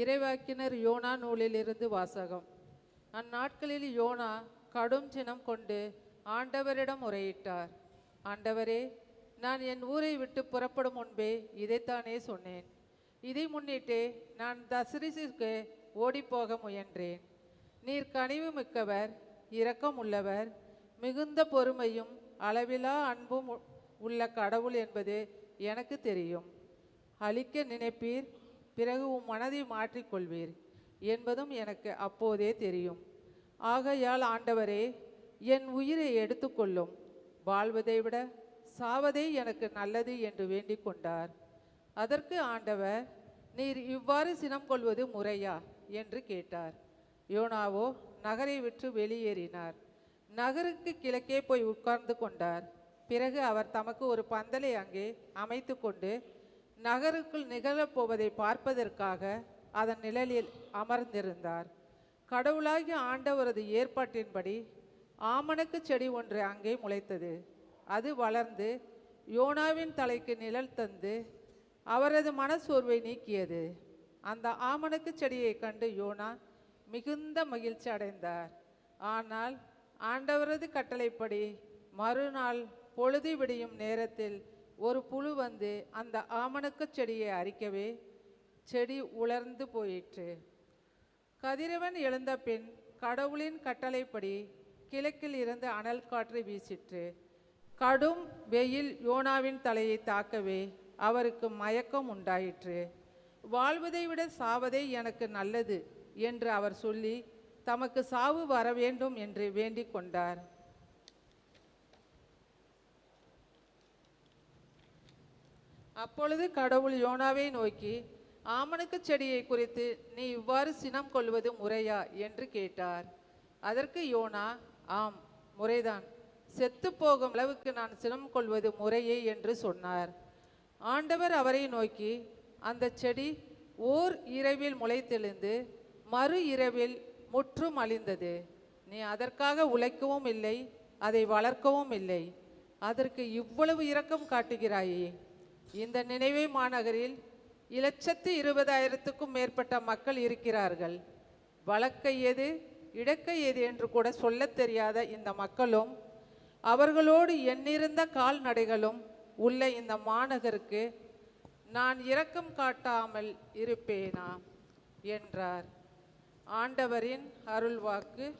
இறைவாக்கினர் யோனா நூலிலிருந்து வாசகம். அந்நாட்களில் யோனா கடும் சினம் கொண்டு ஆண்டவரிடம் முறையிட்டார். ஆண்டவரே நான் என் ஊரை விட்டு புறப்படும் முன்பே இதைத்தானே சொன்னேன். இதை முன்னிட்டு நான் தசரிசிற்கு ஓடிப்போக முயன்றேன். நீர் கனிவு மிக்கவர் இரக்கம் உள்ளவர் மிகுந்த பொறுமையும் அளவிலா அன்பும் உள்ள கடவுள் என்பது எனக்கு தெரியும். அழிக்க நினைப்பீர் பிறகு உம் மனதை மாற்றிக்கொள்வீர் என்பதும் எனக்கு அப்போதே தெரியும். ஆகையால் ஆண்டவரே என் உயிரை எடுத்துக்கொள்ளும். வாழ்வதை விட சாவதே எனக்கு நல்லது என்று வேண்டிக் கொண்டார். அதற்கு ஆண்டவர் நீர் இவ்வாறு சினம் கொள்வது முறையா? என்று கேட்டார். யோனாவோ நகரை விற்று வெளியேறினார். நகருக்கு கிழக்கே போய் உட்கார்ந்து கொண்டார். பிறகு அவர் தமக்கு ஒரு பந்தலை அங்கே அமைத்து கொண்டு நகருக்குள் நிகழப்போவதை பார்ப்பதற்காக அதன் நிழலில் அமர்ந்திருந்தார். கடவுளாகிய ஆண்டவரது ஏற்பாட்டின்படி ஆமணக்கு செடி ஒன்று அங்கே முளைத்தது. அது வளர்ந்து யோனாவின் தலைக்கு நிழல் தந்து அவரது மனசோர்வை நீக்கியது. அந்த ஆமணக்கு செடியை கண்டு யோனா மிகுந்த மகிழ்ச்சி அடைந்தார். ஆனால் ஆண்டவரது கட்டளைப்படி மறுநாள் பொழுது விடியும் நேரத்தில் ஒரு புழு வந்து அந்த ஆமணக்கு செடியை அரிக்கவே செடி உலர்ந்து போயிற்று. கதிரவன் எழுந்த பின் கடவுளின் கட்டளைப்படி கிழக்கில் இருந்து அனல் காற்று வீசிற்று. கடும் வெயில் யோனாவின் தலையை தாக்கவே அவருக்கு மயக்கம் உண்டாயிற்று. வாழ்வதை விட சாவதே எனக்கு நல்லது என்று அவர் சொல்லி தமக்கு சாவு வர வேண்டும் என்று வேண்டிக் கொண்டார். அப்பொழுது கடவுள் யோனாவை நோக்கி ஆமணக்கு செடியை குறித்து நீ இவ்வாறு சினம் கொள்வது முறையா? என்று கேட்டார். அதற்கு யோனா ஆம் முறைதான். செத்து போகும் அளவுக்கு நான் சினம் கொள்வது முறையே என்று சொன்னார். ஆண்டவர் அவரை நோக்கி அந்த செடி ஓர் இரவில் முளைத்தெழுந்து மறு இரவில் முற்றும் அழிந்தது. நீ அதற்காக உழைக்கவும் இல்லை அதை வளர்க்கவும் இல்லை. அதற்கு இவ்வளவு இரக்கம் காட்டுகிறாயே. இந்த நினைவை மாநகரில் இலட்சத்து இருபதாயிரத்துக்கும் மேற்பட்ட மக்கள் இருக்கிறார்கள். வழக்கை எது இடக்கை எது என்று கூட சொல்ல தெரியாத இந்த மக்களும் அவர்களோடு எண்ணிருந்த கால்நடைகளும் உள்ள இந்த மாநகருக்கு நான் இரக்கம் காட்டாமல் இருப்பேனா? என்றார். ஆண்டவரின் அருள்வாக்கு